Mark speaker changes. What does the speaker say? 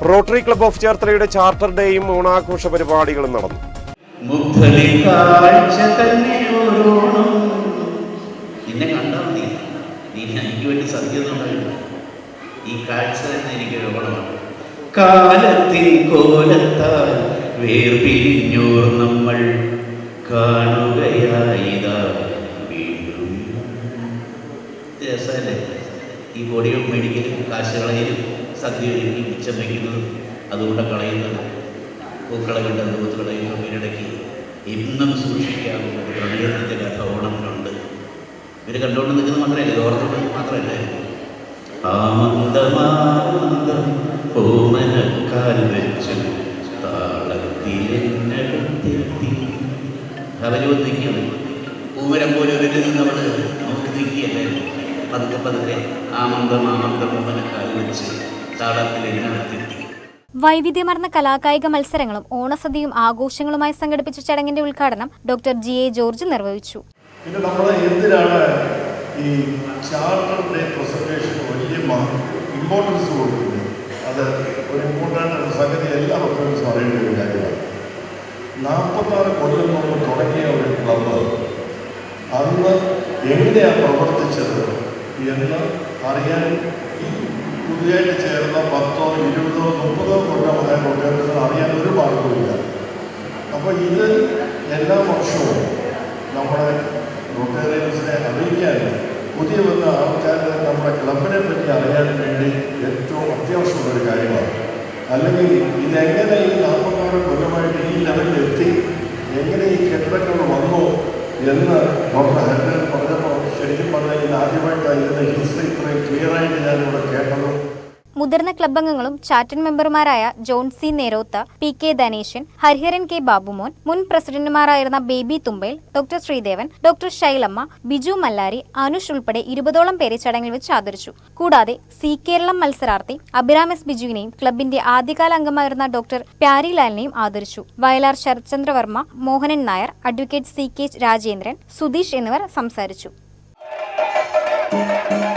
Speaker 1: Rotary club of ചേർത്തലയുടെ charter ഡേയും ഓണാഘോഷ പരിപാടികളും നടന്നു.
Speaker 2: നിന്നെ കണ്ടാൽ നീ എനിക്ക് വേണ്ടി സദ്യ ഈ കാഴ്ച തന്നെ എനിക്ക് ഓണമാണ് കാലത്തിൻ കോലത്താൽ വേർപിരിഞ്ഞോർ നമ്മൾ കാണുകയായിതാ വീണ്ടും. രസമല്ലേ? ഈ കൊടിയും മേടിക്കലും കാശ് കളയലും സദ്യ ഒരുക്കി മിച്ചം വയ്ക്കുന്നത് അതുകൊണ്ട് കളയുന്നത്. പൂക്കളെ കണ്ട ദൂത്ത് കളയുന്ന. ഇവരിടയ്ക്ക് ഇന്നും സൂക്ഷിക്കാവുന്ന ഒരു പ്രണയത്തിന്റെ കഥ ഇവർ കണ്ടുകൊണ്ട് നിൽക്കുന്നത് മാത്രമല്ല ഓർത്തുകൊണ്ട് മാത്രമല്ല. പൂമരം പോലെ ഒരു നമ്മൾ നമുക്ക് നിൽക്കുകയല്ലേ? പതുക്കെ പതുക്കെ ആമന്ദം ആമന്ദം താളത്തിലെന്നെടുത്തെത്തി
Speaker 3: വൈവിധ്യമാർന്ന കലാകായിക മത്സരങ്ങളും ഓണസദ്യയും ആഘോഷങ്ങളുമായി സംഘടിപ്പിച്ച ചടങ്ങിന്റെ ഉദ്ഘാടനം ഡോക്ടർ ജി എ ജോർജ് നിർവഹിച്ചു.
Speaker 4: പിന്നെ നമ്മൾ എന്തിനാണ് ഈ ചാർട്ടറിന്റെ പ്രസന്റേഷൻ വലിയ ഇമ്പോർട്ടൻസ് കൊടുക്കുന്നത്? അത് ഒരു ഇമ്പോർട്ടന്റ് സംഗതി എല്ലാ മക്കളും അറിയേണ്ട ഒരു കാര്യമാണ്. നാൽപ്പത്താറ് കൊല്ലം മുമ്പ് തുടങ്ങിയ ഒരു ക്ലബ്ബ് അന്ന് എങ്ങനെയാണ് പ്രവർത്തിച്ചത് എന്ന് അറിയാൻ ഈ പുതിയതായിട്ട് ചേർന്ന പത്തോ ഇരുപതോ മുപ്പതോ കൊല്ലമായ കുട്ടികൾക്ക് അറിയാൻ ഒരു മാർഗവുമില്ല. അപ്പോൾ ഇത് എല്ലാ വർഷവും നമ്മുടെ റൊട്ടേറിയൻസിനെ അറിയിക്കാൻ പുതിയ വന്ന ആൾക്കാർ നമ്മുടെ ക്ലബിനെ പറ്റി അറിയാൻ വേണ്ടി ഏറ്റവും അത്യാവശ്യമുള്ള ഒരു കാര്യമാണ്. അല്ലെങ്കിൽ ഇതെങ്ങനെ ഈ നാൽപ്പത്താറ് കൊല്ലമായിട്ട് ഈ ലെവലിൽ എത്തി എങ്ങനെ ഈ കെട്ടിടങ്ങൾ വന്നു എന്ന് ഡോക്ടർ പറഞ്ഞപ്പോൾ ശരിക്കും പറഞ്ഞാൽ ഇത് ഹിസ്റ്ററി ഇത്രയും ക്ലിയറായിട്ട് ഞാനിവിടെ കേട്ടത്.
Speaker 3: മുതിർന്ന ക്ലബ് അംഗങ്ങളും ചാറ്റൻ മെമ്പർമാരായ John C Nerotha P K Dhaneshan Hariharan K Babumon മുൻ പ്രസിഡന്റുമാരായിരുന്ന baby Thumbel doctor Sreedevan doctor Shailamma Biju Mallari Anush ഉൾപ്പെടെ ഇരുപതോളം പേരെ ചടങ്ങിൽ വെച്ച് ആദരിച്ചു. കൂടാതെ സി കേരളം മത്സരാർത്ഥി അഭിരാം എസ് ബിജുവിനെയും ക്ലബിന്റെ ആദ്യകാല അംഗമായിരുന്ന ഡോക്ടർ പ്യാരിലാലിനെയും ആദരിച്ചു. Vayalar Sarathchandravarma Mohanan Nair advocate C K Rajendran Sudheesh എന്നിവർ സംസാരിച്ചു. Música